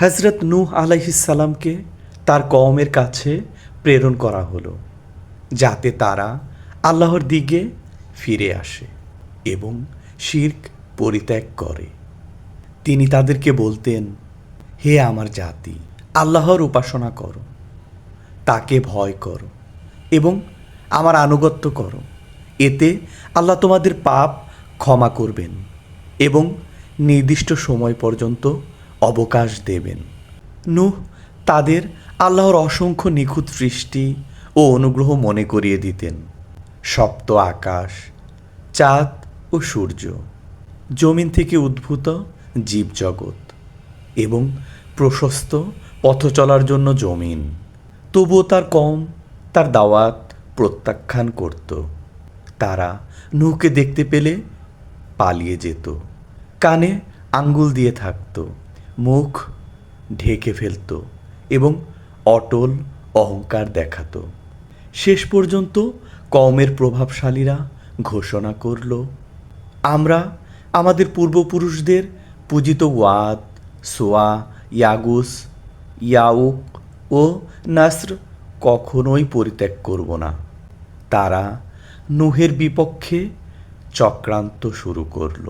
হজরত নূহ আলাইহিসাল্লামকে তার কওমের কাছে প্রেরণ করা হলো, যাতে তারা আল্লাহর দিকে ফিরে আসে এবং শির্ক পরিত্যাগ করে। তিনি তাদেরকে বলতেন, হে আমার জাতি, আল্লাহর উপাসনা করো, তাকে ভয় করো এবং আমার আনুগত্য করো। এতে আল্লাহ তোমাদের পাপ ক্ষমা করবেন এবং নির্দিষ্ট সময় পর্যন্ত অবকাশ দেবেন। নূহ তাদের আল্লাহর অসংখ্য নিখুঁত সৃষ্টি ও অনুগ্রহ মনে করিয়ে দিতেন। সপ্ত আকাশ, চাঁদ ও সূর্য, জমিন থেকে উদ্ভূত জীবজগৎ এবং প্রশস্ত পথ চলার জন্য জমিন। তবুও তার কম তার দাওয়াত প্রত্যাখ্যান করত। তারা নৌকে দেখতে পেলে পালিয়ে যেত। কানে আঙ্গুল দিয়ে থাকতো, মুখ ঢেকে ফেলত এবং অটল অহংকার দেখাতো। শেষ পর্যন্ত কমের প্রভাবশালীরা ঘোষণা করল, আমরা আমাদের পূর্বপুরুষদের পূজিত ওয়াদ, সোয়া, ইয়াগুস, ইয়াউক ও নাসর কখনোই পরিত্যাগ করব না। তারা নুহের বিপক্ষে চক্রান্ত শুরু করল।